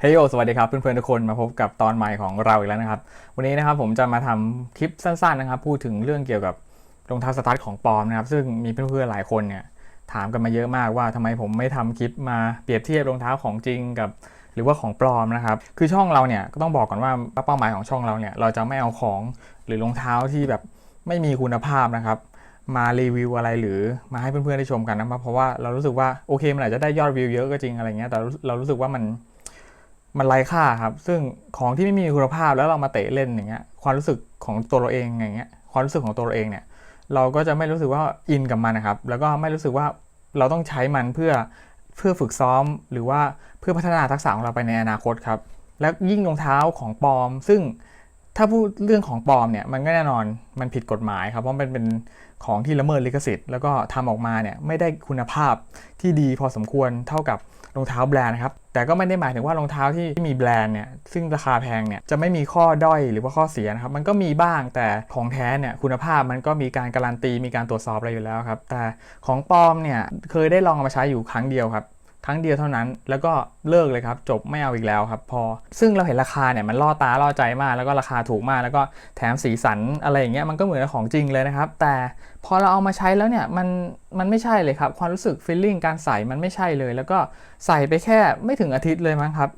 เฮ้ยโอสวัสดีครับเพื่อนๆทุกคนมาพบกับตอนใหม่ของเราอีกแล้วนะครับ วันนี้นะครับผมจะมาทำคลิปสั้นๆนะครับ พูดถึงเรื่องเกี่ยวกับรองเท้าสตาร์ทของปลอมนะครับ ซึ่งมีเพื่อนๆหลายคนเนี่ยถามกันมาเยอะมากว่าทำไมผมไม่ทำคลิปมาเปรียบเทียบรองเท้าของจริงกับ หรือว่าของปลอมนะครับ คือช่องเราเนี่ยก็ต้องบอกก่อนว่าเป้าหมายของช่องเราเนี่ยเราจะไม่เอาของหรือรองเท้าที่แบบไม่มีคุณภาพนะครับมารีวิวอะไรหรือมาให้เพื่อนๆได้ชมกันนะครับเพราะว่าเรารู้สึกว่าโอเคมันอาจจะได้ยอดวิวเยอะก็จริงอะไรเงี้ยแต่เรารู้สึกว่ามัน มันไร้ค่าครับ ซึ่งของที่ไม่มีคุณภาพแล้วเรามาเตะเล่นอย่างเงี้ย ความรู้สึกของตัวเราเองอย่างเงี้ย ความรู้สึกของตัวเราเองเนี่ย เราก็จะไม่รู้สึกว่าอินกับมันนะครับ แล้วก็ไม่รู้สึกว่าเราต้องใช้มันเพื่อเพื่อฝึกซ้อม หรือว่าเพื่อพัฒนาทักษะของเราไปในอนาคตครับ และยิ่งรองเท้าของปลอม ซึ่ง ถ้าพูดเรื่องของปลอมเนี่ยมันก็แน่นอนมันผิดกฎหมายครับเพราะมันเป็นของที่ละเมิดลิขสิทธิ์แล้วก็ทำออกมาเนี่ยไม่ได้คุณภาพที่ดีพอสมควรเท่ากับรองเท้าแบรนด์นะครับแต่ก็ไม่ได้หมายถึงว่ารองเท้าที่มีแบรนด์เนี่ยซึ่งราคาแพงเนี่ยจะไม่มีข้อด้อยหรือว่าข้อเสียนะครับมันก็มีบ้างแต่ของแท้เนี่ยคุณภาพมันก็มีการการันตีมีการตรวจสอบอะไรอยู่แล้วครับแต่ของปลอมเนี่ยเคยได้ลองเอามาใช้อยู่ครั้งเดียวครับ ครั้งเดียวเท่านั้น แล้วก็เลิกเลยครับ จบไม่เอาอีกแล้วครับ พอ ซึ่งเราเห็นราคาเนี่ยมันล่อตาล่อใจมาก แล้วก็ราคาถูกมาก แล้วก็แถมสีสันอะไรอย่างเงี้ยมันก็เหมือนของจริงเลยนะครับ แต่พอเราเอามาใช้แล้วเนี่ยมันมันไม่ใช่เลยครับ ความรู้สึกฟีลลิ่งการใส่มันไม่ใช่เลย แล้วก็ใส่ไปแค่ไม่ถึงอาทิตย์เลยมั้งครับ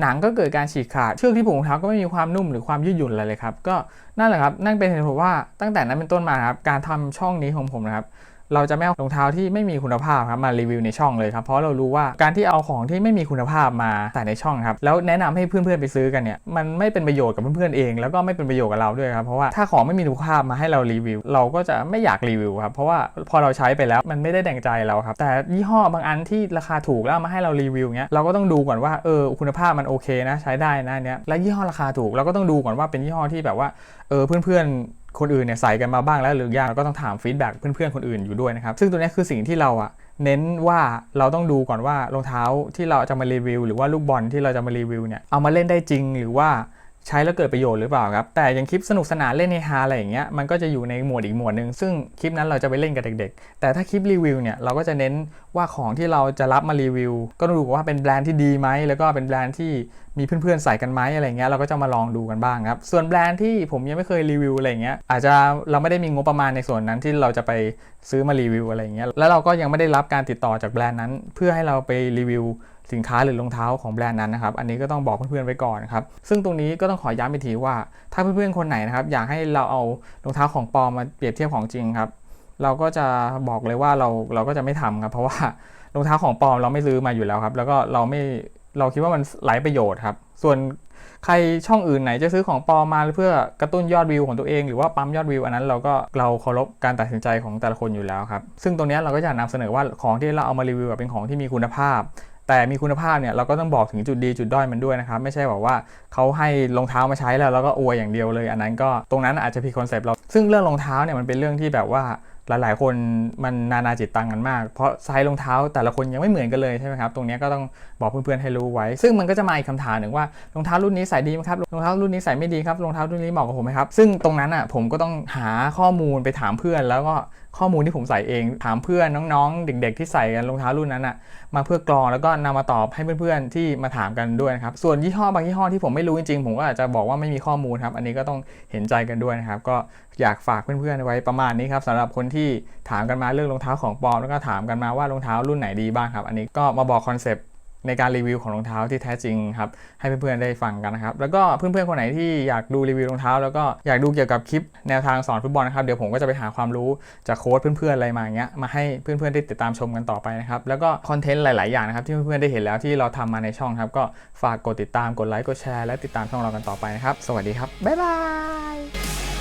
หนังก็เกิดการฉีกขาด เชือกที่ผูกรองเท้าก็ไม่มีความนุ่มหรือความยืดหยุ่นอะไรเลยครับ ก็นั่นแหละครับ นั่นเป็นเหตุผลว่าตั้งแต่นั้นเป็นต้นมาครับ การทำช่องนี้ของผมนะครับ เราจะไม่เอารองเท้าที่ไม่มีคุณภาพครับมารีวิวในช่องเลยครับเพราะเรารู้ว่าการที่เอาของที่ไม่มีคุณภาพมาใส่ในช่องครับแล้วแนะนำให้เพื่อนๆไปซื้อกันเนี่ยมันไม่เป็นประโยชน์กับเพื่อนๆเอง แล้วก็ไม่เป็นประโยชน์กับเราด้วยครับเพราะว่าถ้าของไม่มีคุณภาพมาให้เรารีวิว เราก็จะไม่อยากรีวิวครับเพราะว่าพอเราใช้ไปแล้วมันไม่ได้แดงใจเราครับแต่ยี่ห้อบางอันที่ราคาถูกแล้วเอามาให้เรารีวิวเนี้ยเราก็ต้องดูก่อนว่าเออคุณภาพมันโอเคนะใช้ได้นะเนี้ยและยี่ห้อราคาถูกเราก็ต้องดูก่อนว่าเป็นยี่ห้อที่แบบว่าเออเพื่อนๆ คนอื่นเนี่ยใส่กันมาบ้างแล้วหรือยังเราก็ต้องถามฟีดแบ็กเพื่อนๆคนอื่นอยู่ด้วยนะครับซึ่งตัวนี้คือสิ่งที่เราอะเน้นว่าเราต้องดูก่อนว่ารองเท้าที่เราจะมารีวิว หรือว่าลูกบอลที่เราจะมารีวิวเนี่ยเอามาเล่นได้จริงหรือว่าใช้แล้วเกิดประโยชน์หรือเปล่าครับ แต่อย่างคลิปสนุกสนานเล่นในฮาอะไรอย่างเงี้ยมันก็จะอยู่ในหมวดอีกหมวดหนึ่งซึ่งคลิปนั้นเราจะไปเล่นกับเด็ก ๆ แต่ถ้าคลิปรีวิวเนี่ยเราก็จะเน้นว่าของที่เราจะรับมารีวิว ก็ต้องดูว่าเป็นแบรนด์ที่ดีไหมแล้วก็เป็นแบรนด์ที่มีเพื่อนๆใส่กันไหมอะไรเงี้ยเราก็จะมาลองดูกันบ้างครับ ส่วนแบรนด์ที่ผมยังไม่เคยรีวิวอะไรเงี้ยอาจจะเราไม่ได้มีงบประมาณในส่วนนั้นที่เราจะไปซื้อมารีวิวอะไรเงี้ยแล้วเราก็ยังไม่ได้รับการติดต่อจากแบรนด์นั้น เพื่อให้เราไปรีวิวสินค้าหรือรองเท้าของแบรนด์นั้นนะครับ อันนี้ก็ต้องบอกเพื่อนๆไว้ก่อนครับ ซึ่งตรงนี้ก็ต้องขอย้ำอีกทีว่า ถ้าเพื่อนๆคนไหนนะครับอยากให้เราเอารองเท้าของปลอมมาเปรียบเทียบของจริงครับ เราก็จะบอกเลยว่าเราเราก็จะไม่ทำครับ เพราะว่ารองเท้าของปลอมเราไม่ซื้อมาอยู่แล้วครับ แล้วก็เราไม่ เราคิดว่ามันไร้ประโยชน์ครับ ส่วนใครช่องอื่นไหนจะซื้อของปลอมมาเพื่อกระตุ้นยอดวิวของตัวเอง หรือว่าปั๊มยอดวิวอันนั้นเราก็เราเคารพการตัดสินใจของแต่ละคนอยู่แล้วครับ ซึ่งตรงนี้เราก็จะนำเสนอว่าของที่เราเอามารีวิวเป็นของที่มีคุณภาพ แต่มีคุณภาพเนี่ยเราก็ต้องบอกถึงจุดดีจุดด้อยมันด้วยนะครับ ไม่ใช่บอกว่าเขาให้รองเท้ามาใช้แล้วแล้วก็อวยอย่างเดียวเลย อันนั้นก็ตรงนั้นอาจจะผิดคอนเซปต์เรา ซึ่งเรื่องรองเท้าเนี่ยมันเป็นเรื่องที่แบบว่า หลาย ๆ คนมันนานาจิตตังกันมาก เพราะไซส์รองเท้าแต่ละคนยังไม่เหมือนกันเลยใช่ไหมครับ ตรงนี้ก็ต้องบอกเพื่อน ๆ ให้รู้ไว้ ซึ่งมันก็จะมาอีกคำถามหนึ่งว่ารองเท้ารุ่นนี้ใส่ดีไหมครับ รองเท้ารุ่นนี้ใส่ไม่ดีครับ รองเท้ารุ่นนี้เหมาะกับผมไหมครับ ซึ่งตรงนั้นอะผมก็ต้องหาข้อมูลไปถามเพื่อน แล้วก็ข้อมูลที่ผมใส่เอง ถามเพื่อนน้อง ๆ เด็ก ๆ ที่ใส่กันรองเท้ารุ่นนั้นอะมาเพื่อกรองแล้วก็นำมาตอบให้เพื่อน ๆ ที่มาถามกันด้วยนะครับ ส่วนยี่ห้อบางยี่ห้อที่ผมไม่รู้จริง ๆ ผมก็อาจจะบอกว่าไม่มีข้อมูลครับ อันนี้ก็ต้องเห็นใจกันด้วยนะครับ ก็อยากฝากเพื่อนๆไว้ประมาณนี้ครับสำหรับคนที่ถามกันมาเรื่องรองเท้าของปลอมแล้วก็ถามกันมาว่ารองเท้ารุ่นไหนดีบ้างครับ อันนี้ก็มาบอกคอนเซปต์ในการรีวิวของรองเท้าที่แท้จริงครับให้เพื่อนๆได้ฟังกันนะครับ แล้วก็เพื่อนๆคนไหนที่อยากดูรีวิวรองเท้า แล้วก็อยากดูเกี่ยวกับคลิปแนวทางสอนฟุตบอลนะครับเดี๋ยวผมก็จะไปหาความรู้จากโค้ชเพื่อนๆอะไรมาอย่างเงี้ยมาให้เพื่อนๆได้ติดตามชมกันต่อไปนะครับแล้วก็คอนเทนต์หลายๆอย่างนะครับที่เพื่อนๆได้เห็นแล้วที่เราทำมาในช่องครับก็ฝากกดติดตามกดไลค์กดแชร์และติดตามช่องเรากันต่อไปนะครับสวัสดีครับบ๊ายบาย